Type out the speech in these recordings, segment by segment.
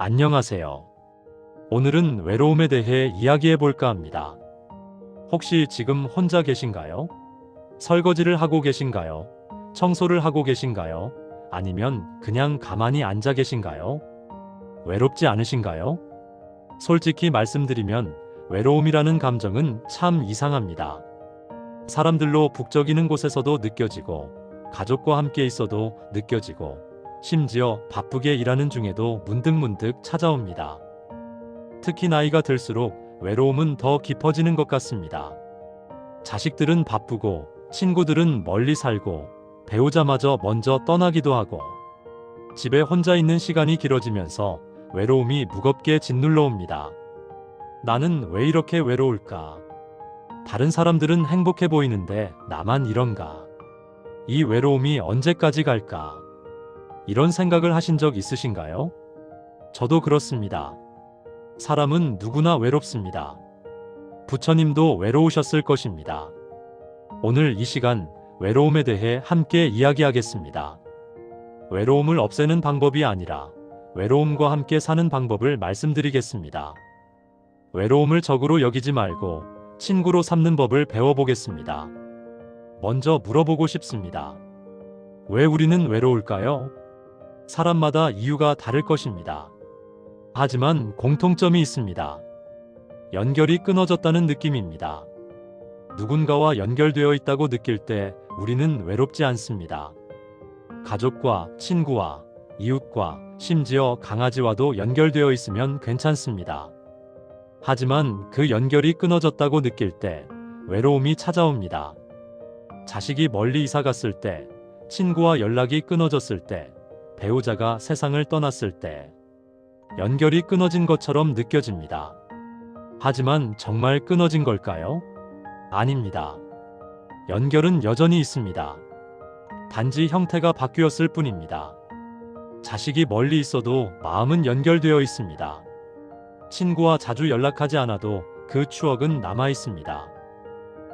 안녕하세요. 오늘은 외로움에 대해 이야기해 볼까 합니다. 혹시 지금 혼자 계신가요? 설거지를 하고 계신가요? 청소를 하고 계신가요? 아니면 그냥 가만히 앉아 계신가요? 외롭지 않으신가요? 솔직히 말씀드리면 외로움이라는 감정은 참 이상합니다. 사람들로 북적이는 곳에서도 느껴지고, 가족과 함께 있어도 느껴지고, 심지어 바쁘게 일하는 중에도 문득문득 찾아옵니다. 특히 나이가 들수록 외로움은 더 깊어지는 것 같습니다. 자식들은 바쁘고, 친구들은 멀리 살고, 배우자마저 먼저 떠나기도 하고, 집에 혼자 있는 시간이 길어지면서 외로움이 무겁게 짓눌러 옵니다. 나는 왜 이렇게 외로울까? 다른 사람들은 행복해 보이는데 나만 이런가? 이 외로움이 언제까지 갈까? 이런 생각을 하신 적 있으신가요? 저도 그렇습니다. 사람은 누구나 외롭습니다. 부처님도 외로우셨을 것입니다. 오늘 이 시간 외로움에 대해 함께 이야기하겠습니다. 외로움을 없애는 방법이 아니라 외로움과 함께 사는 방법을 말씀드리겠습니다. 외로움을 적으로 여기지 말고 친구로 삼는 법을 배워보겠습니다. 먼저 물어보고 싶습니다. 왜 우리는 외로울까요? 사람마다 이유가 다를 것입니다. 하지만 공통점이 있습니다. 연결이 끊어졌다는 느낌입니다. 누군가와 연결되어 있다고 느낄 때 우리는 외롭지 않습니다. 가족과 친구와 이웃과 심지어 강아지와도 연결되어 있으면 괜찮습니다. 하지만 그 연결이 끊어졌다고 느낄 때 외로움이 찾아옵니다. 자식이 멀리 이사 갔을 때, 친구와 연락이 끊어졌을 때, 배우자가 세상을 떠났을 때, 연결이 끊어진 것처럼 느껴집니다. 하지만 정말 끊어진 걸까요? 아닙니다. 연결은 여전히 있습니다. 단지 형태가 바뀌었을 뿐입니다. 자식이 멀리 있어도 마음은 연결되어 있습니다. 친구와 자주 연락하지 않아도 그 추억은 남아 있습니다.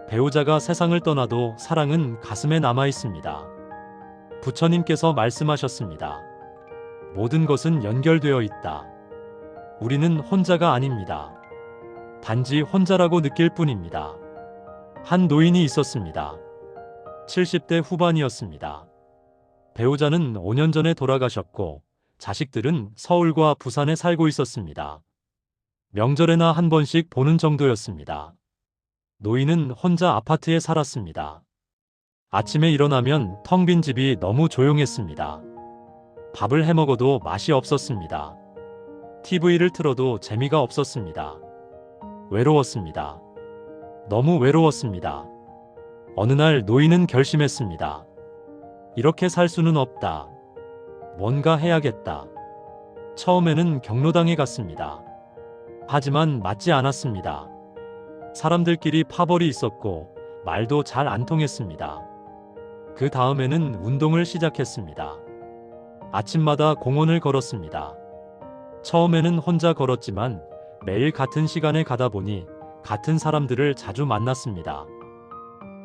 배우자가 세상을 떠나도 사랑은 가슴에 남아 있습니다. 부처님께서 말씀하셨습니다. 모든 것은 연결되어 있다. 우리는 혼자가 아닙니다. 단지 혼자라고 느낄 뿐입니다. 한 노인이 있었습니다. 70대 후반이었습니다. 배우자는 5년 전에 돌아가셨고, 자식들은 서울과 부산에 살고 있었습니다. 명절에나 한 번씩 보는 정도였습니다. 노인은 혼자 아파트에 살았습니다. 아침에 일어나면 텅 빈 집이 너무 조용했습니다. 밥을 해 먹어도 맛이 없었습니다. TV를 틀어도 재미가 없었습니다. 외로웠습니다. 너무 외로웠습니다. 어느 날 노인은 결심했습니다. 이렇게 살 수는 없다. 뭔가 해야겠다. 처음에는 경로당에 갔습니다. 하지만 맞지 않았습니다. 사람들끼리 파벌이 있었고 말도 잘 안 통했습니다. 그 다음에는 운동을 시작했습니다. 아침마다 공원을 걸었습니다. 처음에는 혼자 걸었지만 매일 같은 시간에 가다 보니 같은 사람들을 자주 만났습니다.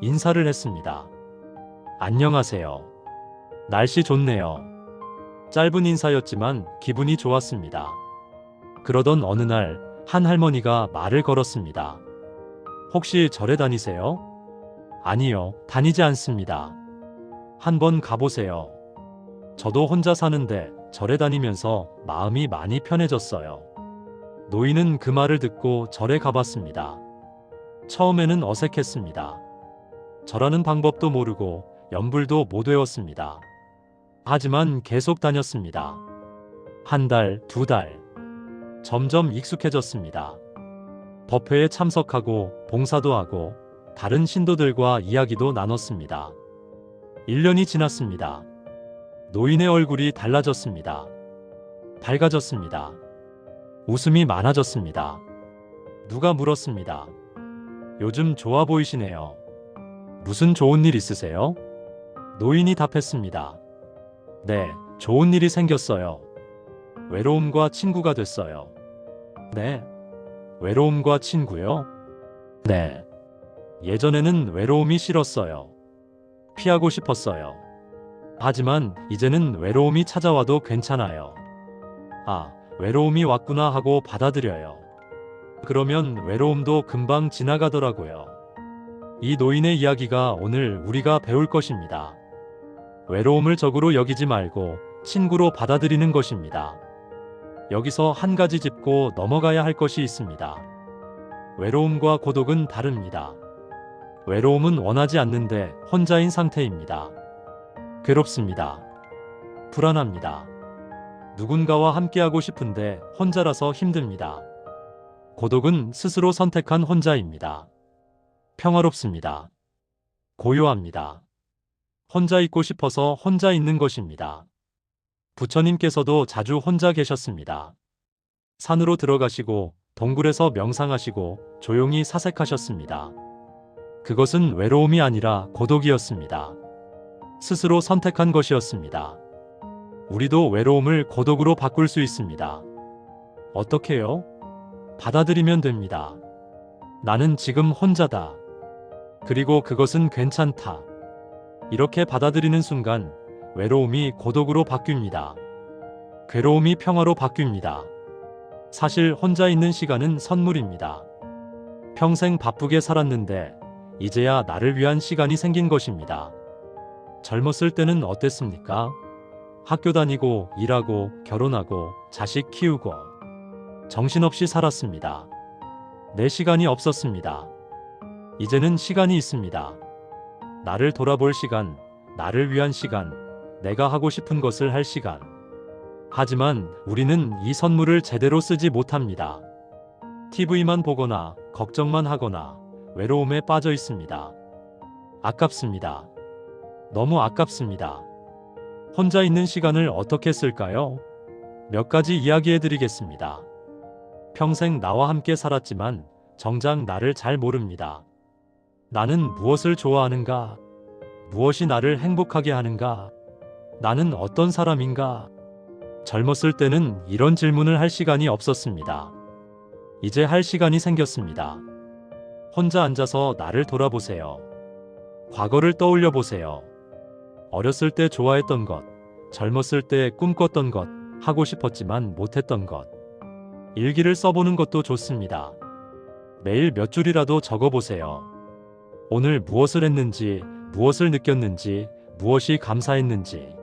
인사를 했습니다. 안녕하세요. 날씨 좋네요. 짧은 인사였지만 기분이 좋았습니다. 그러던 어느 날 한 할머니가 말을 걸었습니다. 혹시 절에 다니세요? 아니요, 다니지 않습니다. 한번 가보세요. 저도 혼자 사는데 절에 다니면서 마음이 많이 편해졌어요. 노인은 그 말을 듣고 절에 가봤습니다. 처음에는 어색했습니다. 절하는 방법도 모르고 연불도 못 외웠습니다. 하지만 계속 다녔습니다. 한 달, 두 달. 점점 익숙해졌습니다. 법회에 참석하고 봉사도 하고 다른 신도들과 이야기도 나눴습니다. 1년이 지났습니다. 노인의 얼굴이 달라졌습니다. 밝아졌습니다. 웃음이 많아졌습니다. 누가 물었습니다. 요즘 좋아 보이시네요. 무슨 좋은 일 있으세요? 노인이 답했습니다. 네, 좋은 일이 생겼어요. 외로움과 친구가 됐어요. 네. 외로움과 친구요? 네. 예전에는 외로움이 싫었어요. 피하고 싶었어요. 하지만 이제는 외로움이 찾아와도 괜찮아요. 아, 외로움이 왔구나 하고 받아들여요. 그러면 외로움도 금방 지나가더라고요. 이 노인의 이야기가 오늘 우리가 배울 것입니다. 외로움을 적으로 여기지 말고 친구로 받아들이는 것입니다. 여기서 한 가지 짚고 넘어가야 할 것이 있습니다. 외로움과 고독은 다릅니다. 외로움은 원하지 않는데 혼자인 상태입니다. 괴롭습니다. 불안합니다. 누군가와 함께하고 싶은데 혼자라서 힘듭니다. 고독은 스스로 선택한 혼자입니다. 평화롭습니다. 고요합니다. 혼자 있고 싶어서 혼자 있는 것입니다. 부처님께서도 자주 혼자 계셨습니다. 산으로 들어가시고 동굴에서 명상하시고 조용히 사색하셨습니다. 그것은 외로움이 아니라 고독이었습니다. 스스로 선택한 것이었습니다. 우리도 외로움을 고독으로 바꿀 수 있습니다. 어떻게요? 받아들이면 됩니다. 나는 지금 혼자다. 그리고 그것은 괜찮다. 이렇게 받아들이는 순간 외로움이 고독으로 바뀝니다. 괴로움이 평화로 바뀝니다. 사실 혼자 있는 시간은 선물입니다. 평생 바쁘게 살았는데 이제야 나를 위한 시간이 생긴 것입니다. 젊었을 때는 어땠습니까? 학교 다니고 일하고 결혼하고 자식 키우고 정신없이 살았습니다. 내 시간이 없었습니다. 이제는 시간이 있습니다. 나를 돌아볼 시간, 나를 위한 시간, 내가 하고 싶은 것을 할 시간. 하지만 우리는 이 선물을 제대로 쓰지 못합니다. TV만 보거나 걱정만 하거나 외로움에 빠져 있습니다. 아깝습니다. 너무 아깝습니다. 혼자 있는 시간을 어떻게 쓸까요? 몇 가지 이야기해 드리겠습니다. 평생 나와 함께 살았지만 정작 나를 잘 모릅니다. 나는 무엇을 좋아하는가? 무엇이 나를 행복하게 하는가? 나는 어떤 사람인가? 젊었을 때는 이런 질문을 할 시간이 없었습니다. 이제 할 시간이 생겼습니다. 혼자 앉아서 나를 돌아보세요. 과거를 떠올려 보세요. 어렸을 때 좋아했던 것, 젊었을 때 꿈꿨던 것, 하고 싶었지만 못했던 것. 일기를 써보는 것도 좋습니다. 매일 몇 줄이라도 적어보세요. 오늘 무엇을 했는지, 무엇을 느꼈는지, 무엇이 감사했는지.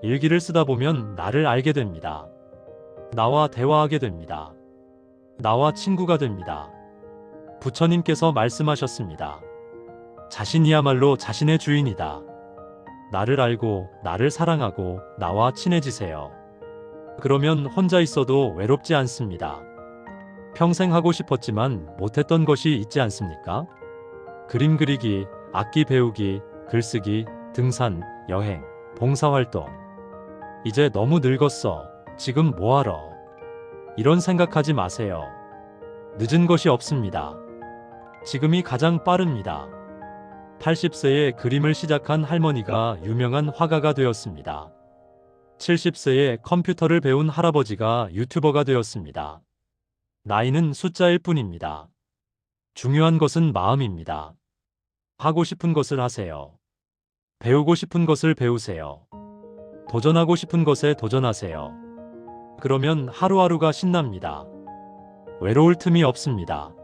일기를 쓰다 보면 나를 알게 됩니다. 나와 대화하게 됩니다. 나와 친구가 됩니다. 부처님께서 말씀하셨습니다. 자신이야말로 자신의 주인이다. 나를 알고 나를 사랑하고 나와 친해지세요. 그러면 혼자 있어도 외롭지 않습니다. 평생 하고 싶었지만 못했던 것이 있지 않습니까? 그림 그리기, 악기 배우기, 글쓰기, 등산, 여행, 봉사활동. 이제 너무 늙었어. 지금 뭐하러? 이런 생각하지 마세요. 늦은 것이 없습니다. 지금이 가장 빠릅니다. 80세에 그림을 시작한 할머니가 유명한 화가가 되었습니다. 70세에 컴퓨터를 배운 할아버지가 유튜버가 되었습니다. 나이는 숫자일 뿐입니다. 중요한 것은 마음입니다. 하고 싶은 것을 하세요. 배우고 싶은 것을 배우세요. 도전하고 싶은 것에 도전하세요. 그러면 하루하루가 신납니다. 외로울 틈이 없습니다.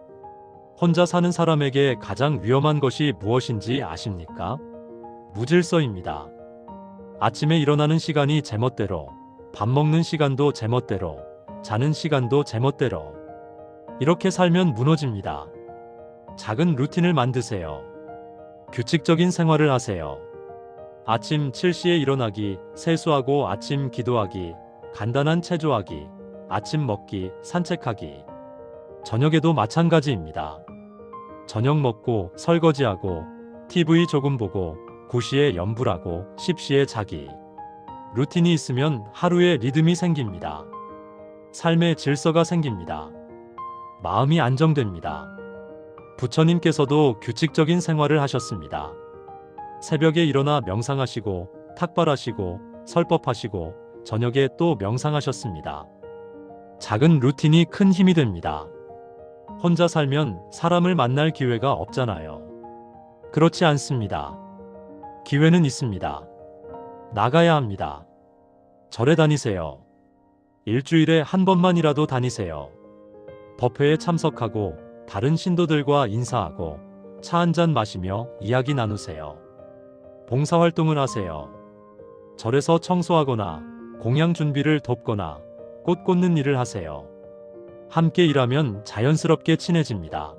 혼자 사는 사람에게 가장 위험한 것이 무엇인지 아십니까? 무질서입니다. 아침에 일어나는 시간이 제멋대로, 밥 먹는 시간도 제멋대로, 자는 시간도 제멋대로. 이렇게 살면 무너집니다. 작은 루틴을 만드세요. 규칙적인 생활을 하세요. 아침 7시에 일어나기, 세수하고 아침 기도하기, 간단한 체조하기, 아침 먹기, 산책하기. 저녁에도 마찬가지입니다. 저녁 먹고 설거지하고 TV 조금 보고 9시에 연불하고 10시에 자기. 루틴이 있으면 하루에 리듬이 생깁니다. 삶의 질서가 생깁니다. 마음이 안정됩니다. 부처님께서도 규칙적인 생활을 하셨습니다. 새벽에 일어나 명상하시고 탁발하시고 설법하시고 저녁에 또 명상하셨습니다. 작은 루틴이 큰 힘이 됩니다. 혼자 살면 사람을 만날 기회가 없잖아요. 그렇지 않습니다. 기회는 있습니다. 나가야 합니다. 절에 다니세요. 일주일에 한 번만이라도 다니세요. 법회에 참석하고 다른 신도들과 인사하고 차 한 잔 마시며 이야기 나누세요. 봉사활동을 하세요. 절에서 청소하거나 공양 준비를 돕거나 꽃 꽂는 일을 하세요. 함께 일하면 자연스럽게 친해집니다.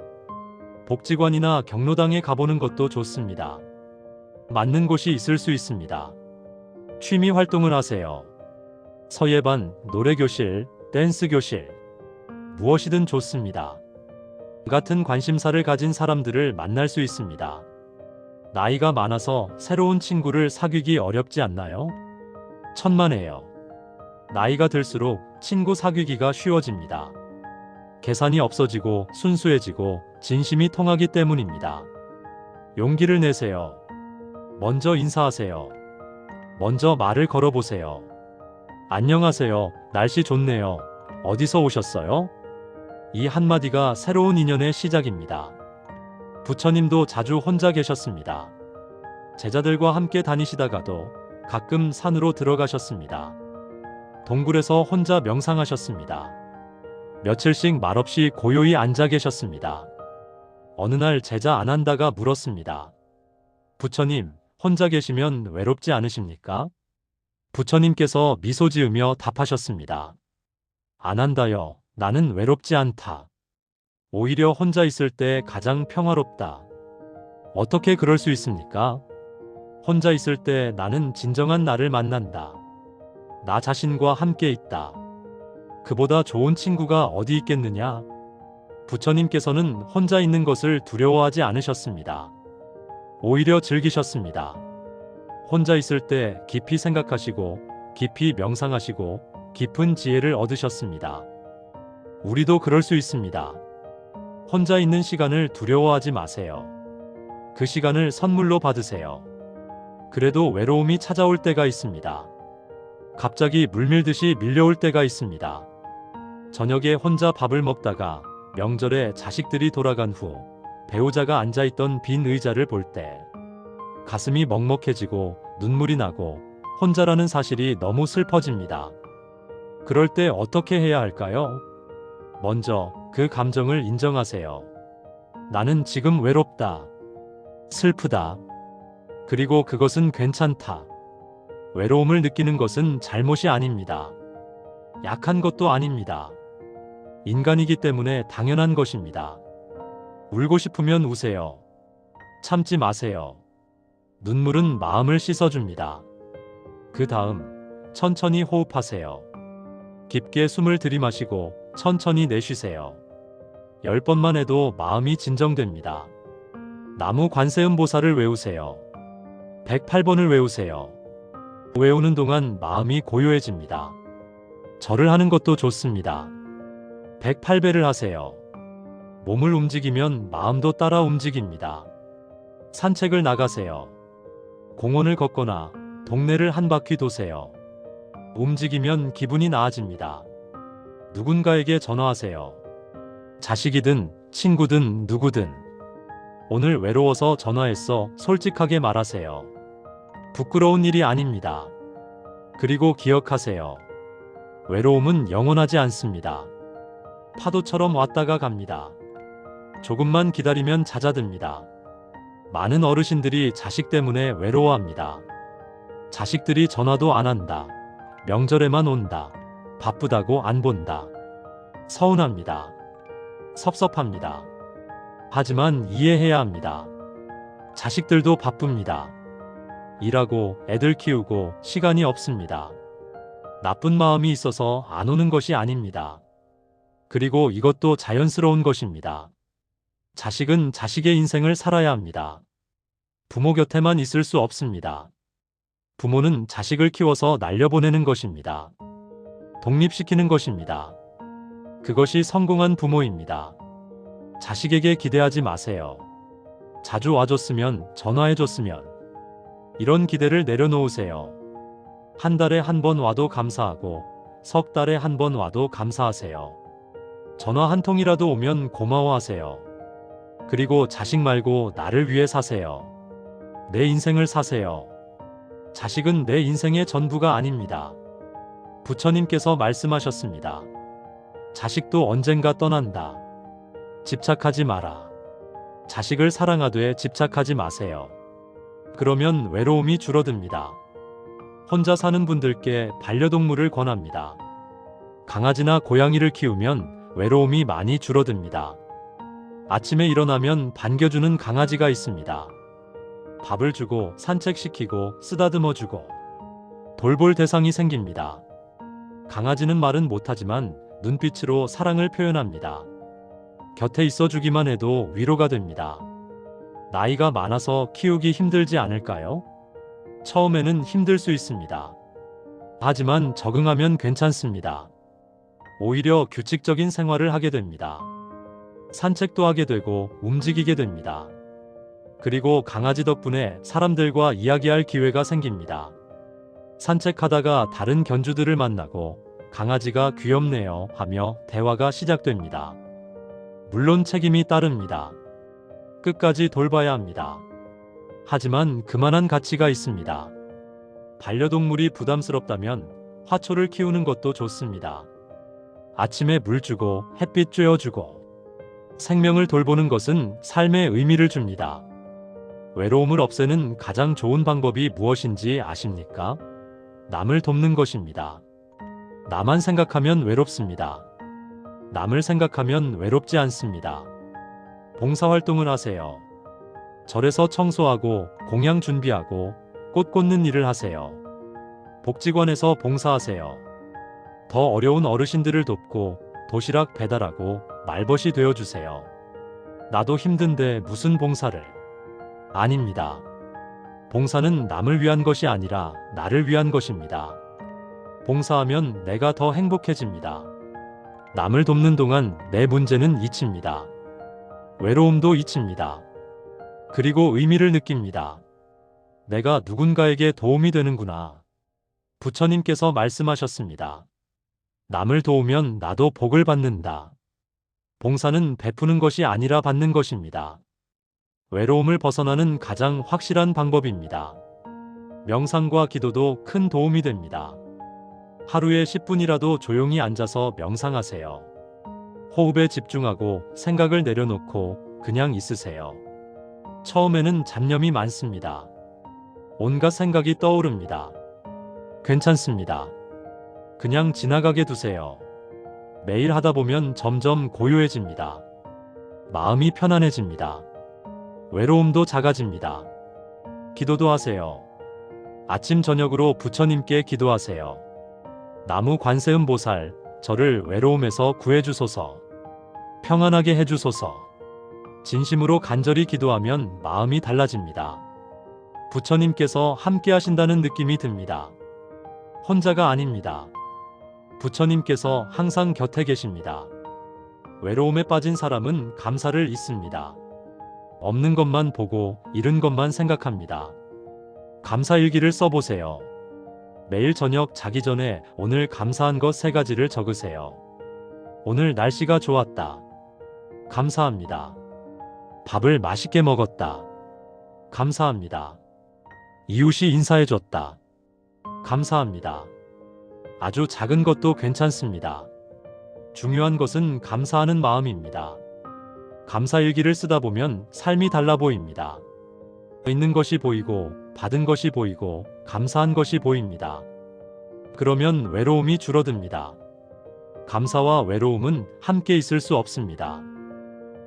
복지관이나 경로당에 가보는 것도 좋습니다. 맞는 곳이 있을 수 있습니다. 취미 활동을 하세요. 서예반, 노래교실, 댄스교실, 무엇이든 좋습니다. 같은 관심사를 가진 사람들을 만날 수 있습니다. 나이가 많아서 새로운 친구를 사귀기 어렵지 않나요? 천만에요. 나이가 들수록 친구 사귀기가 쉬워집니다. 계산이 없어지고 순수해지고 진심이 통하기 때문입니다. 용기를 내세요. 먼저 인사하세요. 먼저 말을 걸어보세요. 안녕하세요. 날씨 좋네요. 어디서 오셨어요? 이 한마디가 새로운 인연의 시작입니다. 부처님도 자주 혼자 계셨습니다. 제자들과 함께 다니시다가도 가끔 산으로 들어가셨습니다. 동굴에서 혼자 명상하셨습니다. 며칠씩 말없이 고요히 앉아 계셨습니다. 어느 날 제자 안 한다가 물었습니다. 부처님, 혼자 계시면 외롭지 않으십니까? 부처님께서 미소 지으며 답하셨습니다. 안 한다요. 나는 외롭지 않다. 오히려 혼자 있을 때 가장 평화롭다. 어떻게 그럴 수 있습니까? 혼자 있을 때 나는 진정한 나를 만난다. 나 자신과 함께 있다. 그보다 좋은 친구가 어디 있겠느냐? 부처님께서는 혼자 있는 것을 두려워하지 않으셨습니다. 오히려 즐기셨습니다. 혼자 있을 때 깊이 생각하시고, 깊이 명상하시고, 깊은 지혜를 얻으셨습니다. 우리도 그럴 수 있습니다. 혼자 있는 시간을 두려워하지 마세요. 그 시간을 선물로 받으세요. 그래도 외로움이 찾아올 때가 있습니다. 갑자기 물밀듯이 밀려올 때가 있습니다. 저녁에 혼자 밥을 먹다가 명절에 자식들이 돌아간 후 배우자가 앉아있던 빈 의자를 볼 때 가슴이 먹먹해지고 눈물이 나고 혼자라는 사실이 너무 슬퍼집니다. 그럴 때 어떻게 해야 할까요? 먼저 그 감정을 인정하세요. 나는 지금 외롭다. 슬프다. 그리고 그것은 괜찮다. 외로움을 느끼는 것은 잘못이 아닙니다. 약한 것도 아닙니다. 인간이기 때문에 당연한 것입니다. 울고 싶으면 우세요. 참지 마세요. 눈물은 마음을 씻어줍니다. 그 다음, 천천히 호흡하세요. 깊게 숨을 들이마시고 천천히 내쉬세요. 열 번만 해도 마음이 진정됩니다. 나무 관세음보살을 외우세요. 108번을 외우세요. 외우는 동안 마음이 고요해집니다. 절을 하는 것도 좋습니다. 108배를 하세요. 몸을 움직이면 마음도 따라 움직입니다. 산책을 나가세요. 공원을 걷거나 동네를 한 바퀴 도세요. 움직이면 기분이 나아집니다. 누군가에게 전화하세요. 자식이든 친구든 누구든 오늘 외로워서 전화했어 솔직하게 말하세요. 부끄러운 일이 아닙니다. 그리고 기억하세요. 외로움은 영원하지 않습니다. 파도처럼 왔다가 갑니다. 조금만 기다리면 잦아듭니다. 많은 어르신들이 자식 때문에 외로워합니다. 자식들이 전화도 안 한다. 명절에만 온다. 바쁘다고 안 본다. 서운합니다. 섭섭합니다. 하지만 이해해야 합니다. 자식들도 바쁩니다. 일하고 애들 키우고 시간이 없습니다. 나쁜 마음이 있어서 안 오는 것이 아닙니다. 그리고 이것도 자연스러운 것입니다. 자식은 자식의 인생을 살아야 합니다. 부모 곁에만 있을 수 없습니다. 부모는 자식을 키워서 날려보내는 것입니다. 독립시키는 것입니다. 그것이 성공한 부모입니다. 자식에게 기대하지 마세요. 자주 와줬으면, 전화해줬으면. 이런 기대를 내려놓으세요. 한 달에 한 번 와도 감사하고, 석 달에 한 번 와도 감사하세요. 전화 한 통이라도 오면 고마워하세요. 그리고 자식 말고 나를 위해 사세요. 내 인생을 사세요. 자식은 내 인생의 전부가 아닙니다. 부처님께서 말씀하셨습니다. 자식도 언젠가 떠난다. 집착하지 마라. 자식을 사랑하되 집착하지 마세요. 그러면 외로움이 줄어듭니다. 혼자 사는 분들께 반려동물을 권합니다. 강아지나 고양이를 키우면 외로움이 많이 줄어듭니다. 아침에 일어나면 반겨주는 강아지가 있습니다. 밥을 주고 산책시키고 쓰다듬어 주고 돌볼 대상이 생깁니다. 강아지는 말은 못하지만 눈빛으로 사랑을 표현합니다. 곁에 있어 주기만 해도 위로가 됩니다. 나이가 많아서 키우기 힘들지 않을까요? 처음에는 힘들 수 있습니다. 하지만 적응하면 괜찮습니다. 오히려 규칙적인 생활을 하게 됩니다. 산책도 하게 되고 움직이게 됩니다. 그리고 강아지 덕분에 사람들과 이야기할 기회가 생깁니다. 산책하다가 다른 견주들을 만나고 강아지가 귀엽네요 하며 대화가 시작됩니다. 물론 책임이 따릅니다. 끝까지 돌봐야 합니다. 하지만 그만한 가치가 있습니다. 반려동물이 부담스럽다면 화초를 키우는 것도 좋습니다. 아침에 물 주고 햇빛 쬐어주고 생명을 돌보는 것은 삶의 의미를 줍니다. 외로움을 없애는 가장 좋은 방법이 무엇인지 아십니까? 남을 돕는 것입니다. 나만 생각하면 외롭습니다. 남을 생각하면 외롭지 않습니다. 봉사활동을 하세요. 절에서 청소하고 공양 준비하고 꽃 꽂는 일을 하세요. 복지관에서 봉사하세요. 더 어려운 어르신들을 돕고 도시락 배달하고 말벗이 되어 주세요. 나도 힘든데 무슨 봉사를? 아닙니다. 봉사는 남을 위한 것이 아니라 나를 위한 것입니다. 봉사하면 내가 더 행복해집니다. 남을 돕는 동안 내 문제는 잊힙니다. 외로움도 잊힙니다. 그리고 의미를 느낍니다. 내가 누군가에게 도움이 되는구나. 부처님께서 말씀하셨습니다. 남을 도우면 나도 복을 받는다. 봉사는 베푸는 것이 아니라 받는 것입니다. 외로움을 벗어나는 가장 확실한 방법입니다. 명상과 기도도 큰 도움이 됩니다. 하루에 10분이라도 조용히 앉아서 명상하세요. 호흡에 집중하고 생각을 내려놓고 그냥 있으세요. 처음에는 잡념이 많습니다. 온갖 생각이 떠오릅니다. 괜찮습니다. 그냥 지나가게 두세요. 매일 하다 보면 점점 고요해집니다. 마음이 편안해집니다. 외로움도 작아집니다. 기도도 하세요. 아침 저녁으로 부처님께 기도하세요. 나무 관세음 보살, 저를 외로움에서 구해주소서. 평안하게 해주소서. 진심으로 간절히 기도하면 마음이 달라집니다. 부처님께서 함께 하신다는 느낌이 듭니다. 혼자가 아닙니다. 부처님께서 항상 곁에 계십니다. 외로움에 빠진 사람은 감사를 잊습니다. 없는 것만 보고 잃은 것만 생각합니다. 감사일기를 써보세요. 매일 저녁 자기 전에 오늘 감사한 것 세 가지를 적으세요. 오늘 날씨가 좋았다. 감사합니다. 밥을 맛있게 먹었다. 감사합니다. 이웃이 인사해줬다. 감사합니다. 아주 작은 것도 괜찮습니다. 중요한 것은 감사하는 마음입니다. 감사일기를 쓰다 보면 삶이 달라 보입니다. 있는 것이 보이고, 받은 것이 보이고, 감사한 것이 보입니다. 그러면 외로움이 줄어듭니다. 감사와 외로움은 함께 있을 수 없습니다.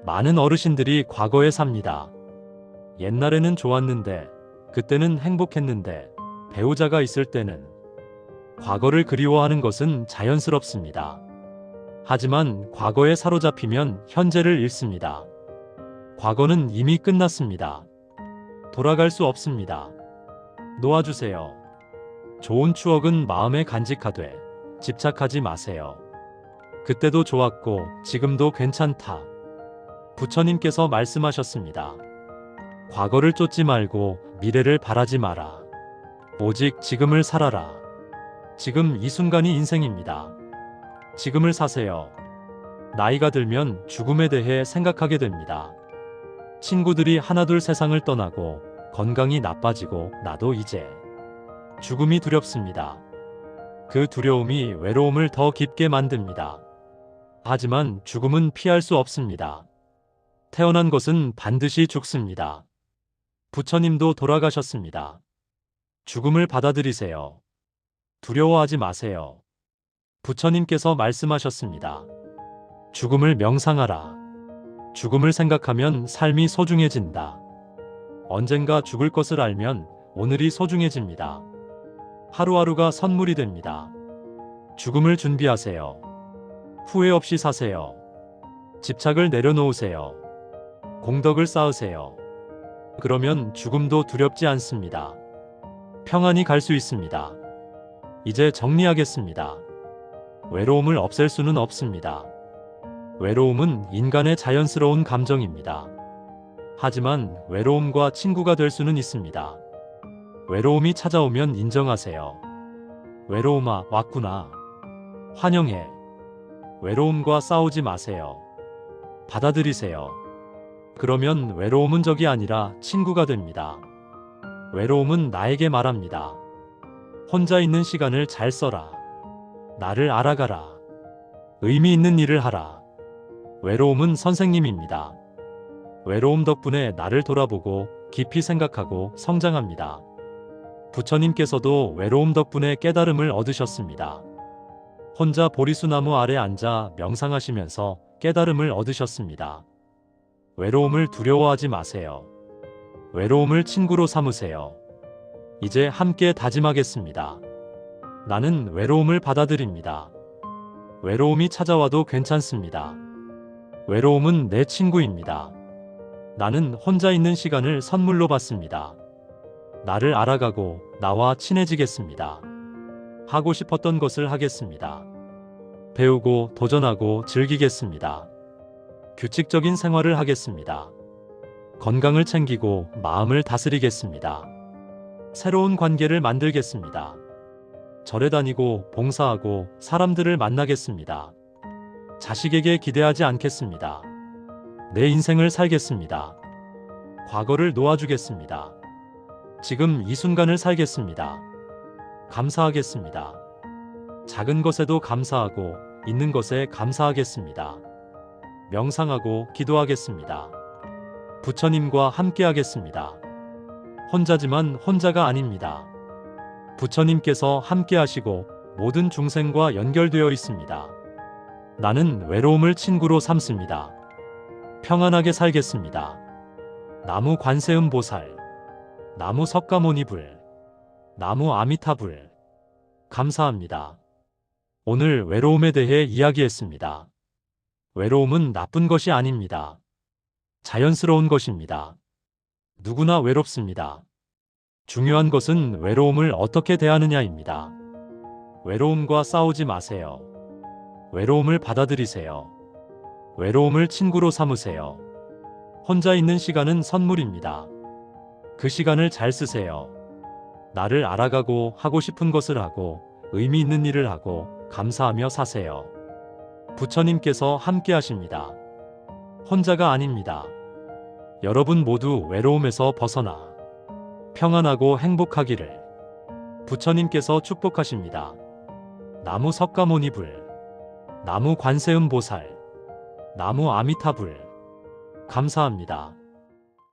많은 어르신들이 과거에 삽니다. 옛날에는 좋았는데, 그때는 행복했는데, 배우자가 있을 때는 과거를 그리워하는 것은 자연스럽습니다. 하지만 과거에 사로잡히면 현재를 잃습니다. 과거는 이미 끝났습니다. 돌아갈 수 없습니다. 놓아주세요. 좋은 추억은 마음에 간직하되 집착하지 마세요. 그때도 좋았고 지금도 괜찮다. 부처님께서 말씀하셨습니다. 과거를 쫓지 말고 미래를 바라지 마라. 오직 지금을 살아라. 지금 이 순간이 인생입니다. 지금을 사세요. 나이가 들면 죽음에 대해 생각하게 됩니다. 친구들이 하나둘 세상을 떠나고 건강이 나빠지고 나도 이제 죽음이 두렵습니다. 그 두려움이 외로움을 더 깊게 만듭니다. 하지만 죽음은 피할 수 없습니다. 태어난 것은 반드시 죽습니다. 부처님도 돌아가셨습니다. 죽음을 받아들이세요. 두려워하지 마세요. 부처님께서 말씀하셨습니다. 죽음을 명상하라. 죽음을 생각하면 삶이 소중해진다. 언젠가 죽을 것을 알면 오늘이 소중해집니다. 하루하루가 선물이 됩니다. 죽음을 준비하세요. 후회 없이 사세요. 집착을 내려놓으세요. 공덕을 쌓으세요. 그러면 죽음도 두렵지 않습니다. 평안히 갈 수 있습니다. 이제 정리하겠습니다. 외로움을 없앨 수는 없습니다. 외로움은 인간의 자연스러운 감정입니다. 하지만 외로움과 친구가 될 수는 있습니다. 외로움이 찾아오면 인정하세요. 외로움아, 왔구나. 환영해. 외로움과 싸우지 마세요. 받아들이세요. 그러면 외로움은 적이 아니라 친구가 됩니다. 외로움은 나에게 말합니다. 혼자 있는 시간을 잘 써라. 나를 알아가라. 의미 있는 일을 하라. 외로움은 선생님입니다. 외로움 덕분에 나를 돌아보고 깊이 생각하고 성장합니다. 부처님께서도 외로움 덕분에 깨달음을 얻으셨습니다. 혼자 보리수나무 아래 앉아 명상하시면서 깨달음을 얻으셨습니다. 외로움을 두려워하지 마세요. 외로움을 친구로 삼으세요. 이제 함께 다짐하겠습니다. 나는 외로움을 받아들입니다. 외로움이 찾아와도 괜찮습니다. 외로움은 내 친구입니다. 나는 혼자 있는 시간을 선물로 받습니다. 나를 알아가고 나와 친해지겠습니다. 하고 싶었던 것을 하겠습니다. 배우고 도전하고 즐기겠습니다. 규칙적인 생활을 하겠습니다. 건강을 챙기고 마음을 다스리겠습니다. 새로운 관계를 만들겠습니다. 절에 다니고 봉사하고 사람들을 만나겠습니다. 자식에게 기대하지 않겠습니다. 내 인생을 살겠습니다. 과거를 놓아주겠습니다. 지금 이 순간을 살겠습니다. 감사하겠습니다. 작은 것에도 감사하고 있는 것에 감사하겠습니다. 명상하고 기도하겠습니다. 부처님과 함께하겠습니다. 혼자지만 혼자가 아닙니다. 부처님께서 함께 하시고 모든 중생과 연결되어 있습니다. 나는 외로움을 친구로 삼습니다. 평안하게 살겠습니다. 나무 관세음 보살, 나무 석가모니불, 나무 아미타불. 감사합니다. 오늘 외로움에 대해 이야기했습니다. 외로움은 나쁜 것이 아닙니다. 자연스러운 것입니다. 누구나 외롭습니다. 중요한 것은 외로움을 어떻게 대하느냐입니다. 외로움과 싸우지 마세요. 외로움을 받아들이세요. 외로움을 친구로 삼으세요. 혼자 있는 시간은 선물입니다. 그 시간을 잘 쓰세요. 나를 알아가고 하고 싶은 것을 하고 의미 있는 일을 하고 감사하며 사세요. 부처님께서 함께 하십니다. 혼자가 아닙니다. 여러분 모두 외로움에서 벗어나 평안하고 행복하기를 부처님께서 축복하십니다. 나무 석가모니불, 나무 관세음 보살, 나무 아미타불. 감사합니다.